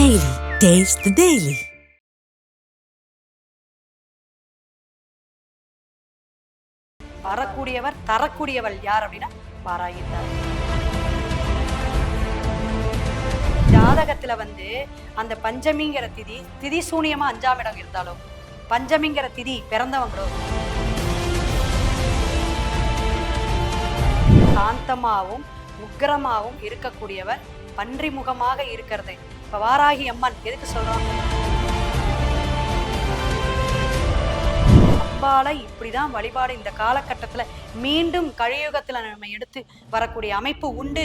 Daily. Taste the Daily. வரக்கூடியவர் தரக்கூடியவள் யார் அப்படின்னா பாராயித்தார் ஜாதகத்துல வந்து அந்த பஞ்சமிங்கிற திதி திதி சூனியமா அஞ்சாம் இடம் இருந்தாலும் பஞ்சமிங்கிற திதி பிறந்தவங்களோ சாந்தமாவும் உக்கிரமாவும் இருக்கக்கூடியவர் பன்றி முகமாக இருக்கிறது. இப்ப வாராகி அம்மன் எதுக்கு சொல்றோம் அம்பாலை இப்படிதான் வழிபாடு இந்த காலகட்டத்துல மீண்டும் கழியுகத்தில் நம்ம எடுத்து வரக்கூடிய அமைப்பு உண்டு.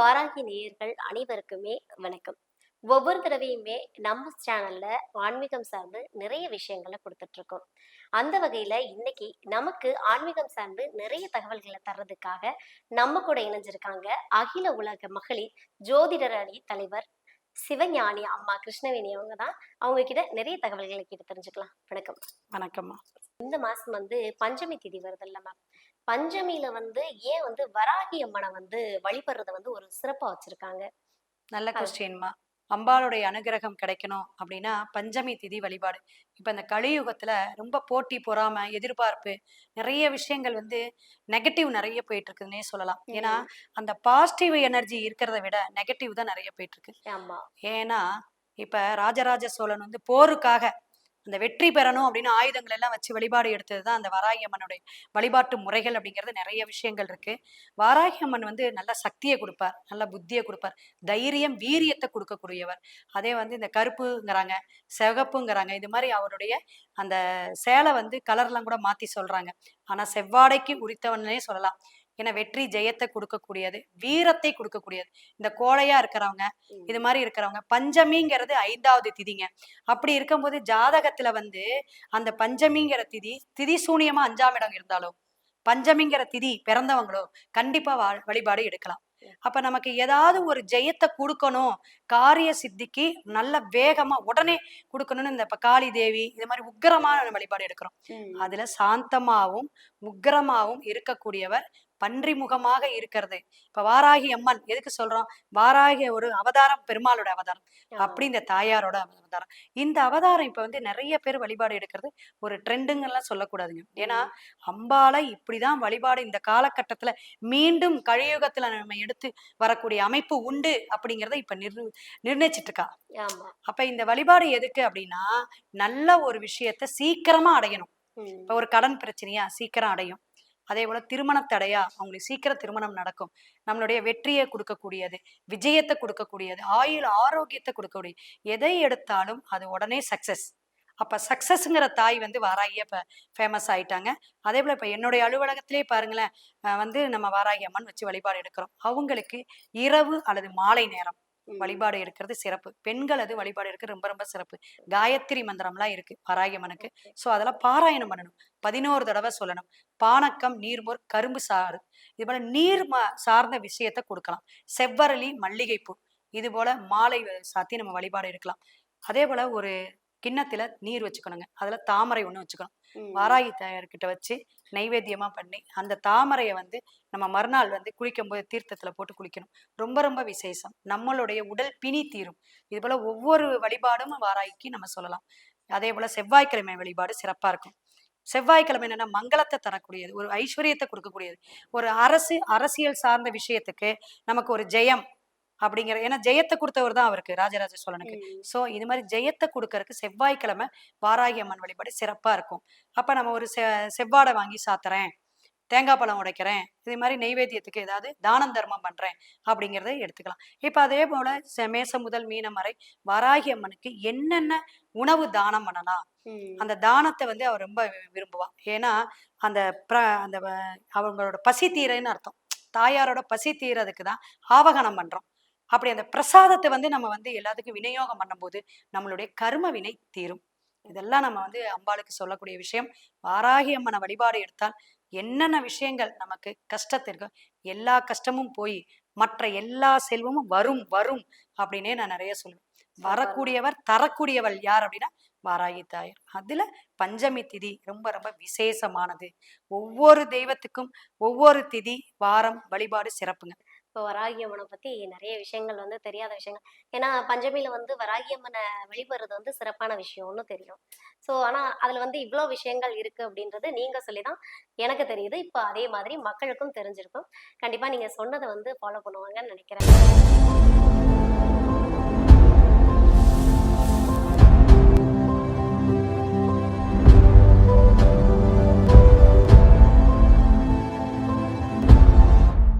வாராகி நேயர்கள் அனைவருக்குமே வணக்கம். ஒவ்வொரு தடவையுமே நம்ம சேனல்ல ஆன்மீகம் சார்ந்து நிறைய விஷயங்களை கொடுத்துட்டு இருக்கோம் அந்த வகையில இன்னைக்கு நமக்கு ஆன்மீகம் சார்ந்து நிறைய தகவல்களை தர்றதுக்காக நம்ம கூட இணைஞ்சிருக்காங்க அகில உலக மகளிர் ஜோதிடர் அணி தலைவர் சிவஞானி அம்மா கிருஷ்ணவேணி அவங்க தான். அவங்க கிட்ட நிறைய தகவல்களை கேட்டு தெரிஞ்சுக்கலாம். வணக்கம். வணக்கம்மா. இந்த மாசம் வந்து பஞ்சமி திதி வருதுல்ல மேம் பஞ்சமியில வந்து ஏன் வந்து வராகி அம்மனை வந்து வழிபடுறத வந்து ஒரு சிறப்பா வச்சிருக்காங்க. நல்ல கொஸ்டின்மா அம்பாளுடைய அனுகிரகம் கிடைக்கணும் அப்படின்னா பஞ்சமி திதி வழிபாடு. இப்ப இந்த கலியுகத்துல ரொம்ப போட்டி பொறாம எதிர்பார்ப்பு நிறைய விஷயங்கள் வந்து நெகட்டிவ் நிறைய போயிட்டு இருக்குன்னே சொல்லலாம். ஏன்னா அந்த பாசிட்டிவ் எனர்ஜி இருக்கிறத விட நெகட்டிவ் தான் நிறைய போயிட்டு இருக்கு ஏன்னா இப்ப ராஜராஜ சோழன் வந்து போருக்காக அந்த வெற்றி பெறணும் அப்படின்னு ஆயுதங்கள் எல்லாம் வச்சு வழிபாடு எடுத்தது தான் அந்த வாராகி அம்மனுடைய வழிபாட்டு முறைகள் அப்படிங்கிறது நிறைய விஷயங்கள் இருக்கு. வாராகி அம்மன் வந்து நல்ல சக்தியை கொடுப்பார் நல்ல புத்தியை கொடுப்பார் தைரியம் வீரியத்தை கொடுக்கக்கூடியவர். அதே வந்து இந்த கருப்புங்கிறாங்க சிகப்புங்கிறாங்க இது மாதிரி அவருடைய அந்த சேலை வந்து கலர்லாம் கூட மாத்தி சொல்றாங்க. ஆனா செவ்வாடைக்கு உரித்தவன்னே சொல்லலாம். ஏன்னா வெற்றி ஜெயத்தை கொடுக்கக்கூடியது வீரத்தை கொடுக்கக்கூடியது. இந்த கோழையா இருக்கிறவங்க. இது மாதிரி இருக்கிறவங்க பஞ்சமிங்கிறது ஐந்தாவது திதிங்க. அப்படி இருக்கும்போது ஜாதகத்துல வந்து அந்த பஞ்சமிங்கிற திதி திதி சூனியமா அஞ்சாம் இடம் இருந்தாலும் பஞ்சமிங்கிற திதி பிறந்தவங்களோ கண்டிப்பா வழிபாடு எடுக்கலாம். அப்ப நமக்கு ஏதாவது ஒரு ஜெயத்தை கொடுக்கணும் காரிய சித்திக்கு நல்ல வேகமா உடனே கொடுக்கணும்னு இந்த இப்ப காளி தேவி இது மாதிரி உக்கிரமான வழிபாடு எடுக்கிறோம். அதுல சாந்தமாவும் உக்கிரமாவும் இருக்கக்கூடியவர் பன்றி முகமாக இருக்கிறது. இப்ப வாராகி அம்மன் எதுக்கு சொல்றோம்? வாராகி ஒரு அவதாரம் பெருமாளோட அவதாரம். அப்படி இந்த தாயாரோட அவதாரம். இந்த அவதாரம் இப்ப வந்து நிறைய பேர் வழிபாடு எடுக்கிறது ஒரு ட்ரெண்டுங்கெல்லாம் சொல்லக்கூடாதுங்க. ஏன்னா அம்பாலை இப்படிதான் வழிபாடு இந்த காலகட்டத்துல மீண்டும் கலியுகத்துல நம்ம எடுத்து வரக்கூடிய அமைப்பு உண்டு அப்படிங்கறத இப்ப நிர் நிர்ணயிச்சிட்டு இருக்கா அப்ப இந்த வழிபாடு எதுக்கு அப்படின்னா நல்ல ஒரு விஷயத்த சீக்கிரமா அடையணும். இப்ப ஒரு கடன் பிரச்சனையா சீக்கிரம் அடையும். அதே போல திருமண தடையா அவங்களுக்கு சீக்கிரம் திருமணம் நடக்கும். நம்மளுடைய வெற்றியை கொடுக்கக்கூடியது விஜயத்தை கொடுக்கக்கூடியது ஆயுள் ஆரோக்கியத்தை கொடுக்கக்கூடிய எதை எடுத்தாலும் அது உடனே சக்சஸ் அப்ப சக்சஸ்ங்கிற தாய் வந்து வாராகிய இப்ப ஃபேமஸ் ஆயிட்டாங்க. அதே போல இப்ப என்னுடைய அலுவலகத்திலே பாருங்களேன் வந்து நம்ம வாராகி அம்மன் வச்சு வழிபாடு எடுக்கிறோம். அவங்களுக்கு இரவு அல்லது மாலை நேரம். வழிபாடு எடுக்கிறது சிறப்பு. பெண்கள் அது வழிபாடு எடுக்கிறது ரொம்ப ரொம்ப சிறப்பு. காயத்ரி மந்திரம்லாம் இருக்கு வாராகியம்மனுக்கு சோ அதெல்லாம் பாராயணம் பண்ணணும். பதினோரு தடவை சொல்லணும். பானக்கம் நீர்மோர் கரும்பு சாறு. இது போல நீர் ம- சார்ந்த விஷயத்த கொடுக்கலாம். செவ்வரளி மல்லிகைப்பூ. இது போல மாலை சாத்தி நம்ம வழிபாடு எடுக்கலாம். அதே போல ஒரு கிண்ணத்துல நீர் வச்சுக்கணுங்க. அதுல தாமரை ஒண்ணு வச்சுக்கணும். வாராகி தாயார்கிட்ட வச்சு நைவேத்தியமா பண்ணி அந்த தாமரையை வந்து நம்ம மறுநாள் வந்து குளிக்கும் போது தீர்த்தத்துல போட்டு குளிக்கணும். ரொம்ப ரொம்ப விசேஷம். நம்மளுடைய உடல் பிணி தீரும். இது போல ஒவ்வொரு வழிபாடும் வாராகிக்கு நம்ம சொல்லலாம். அதே போல செவ்வாய்க்கிழமை வழிபாடு சிறப்பா இருக்கும். செவ்வாய்க்கிழமை என்னன்னா மங்களத்தை தரக்கூடியது. ஒரு ஐஸ்வர்யத்தை கொடுக்கக்கூடியது. ஒரு அரசு அரசியல் சார்ந்த விஷயத்துக்கு நமக்கு ஒரு ஜெயம் அப்படிங்கிற ஏன்னா ஜெயத்தை கொடுத்தவர் தான் அவருக்கு ராஜராஜ சோழனுக்கு. சோ இது மாதிரி ஜெயத்தை கொடுக்கறதுக்கு செவ்வாய்க்கிழமை வாராகி அம்மன் வழிபாடு சிறப்பா இருக்கும். அப்ப நம்ம ஒரு செ செவ்வாடை வாங்கி சாத்துறேன் தேங்காய் பழம் உடைக்கிறேன் இது மாதிரி நெய்வேத்தியத்துக்கு ஏதாவது தானம் தர்மம் பண்றேன் அப்படிங்கறத எடுத்துக்கலாம். இப்ப அதே போல செ- மேசம் முதல் மீனம் வரை வாராகி அம்மனுக்கு என்னென்ன உணவு தானம் பண்ணலாம். அந்த தானத்தை வந்து அவர் ரொம்ப வி- விரும்புவா ஏன்னா அந்த பிர அந்த அவங்களோட பசி தீரன்னு அர்த்தம். தாயாரோட பசி தீரதுக்கு தான் ஆவகனம் பண்றோம். அப்படி அந்த பிரசாதத்தை வந்து நம்ம வந்து எல்லாத்துக்கும் விநியோகம் பண்ணும்போது நம்மளுடைய கர்ம வினை தீரும். இதெல்லாம் நம்ம வந்து அம்பாளுக்கு சொல்லக்கூடிய விஷயம். வாராகி அம்மனை வழிபாடு எடுத்தால் என்னென்ன விஷயங்கள் நமக்கு கஷ்டத்திற்கு எல்லா கஷ்டமும் போய் மற்ற எல்லா செல்வமும் வரும் வரும் அப்படின்னே நான் நிறைய சொல்லுவேன். வரக்கூடியவர் தரக்கூடியவள் யார் அப்படின்னா வாராகி தாயார். அதுல பஞ்சமி திதி ரொம்ப ரொம்ப விசேஷமானது. ஒவ்வொரு தெய்வத்துக்கும் ஒவ்வொரு திதி வாரம் வழிபாடு சிறப்புங்க. இப்போ வராகி அம்மனை பத்தி நிறைய விஷயங்கள் வந்து தெரியாத விஷயங்கள். ஏன்னா பஞ்சமியில வந்து வராகி அம்மனை வழிபடுறது வந்து சிறப்பான விஷயம்னு தெரியும். ஸோ ஆனா அதுல வந்து இவ்வளோ விஷயங்கள் இருக்கு அப்படின்றது நீங்க சொல்லிதான் எனக்கு தெரியுது. இப்போ அதே மாதிரி மக்களுக்கும் தெரிஞ்சிருக்கும். கண்டிப்பா நீங்க சொன்னதை வந்து ஃபாலோ பண்ணுவாங்கன்னு நினைக்கிறேன்.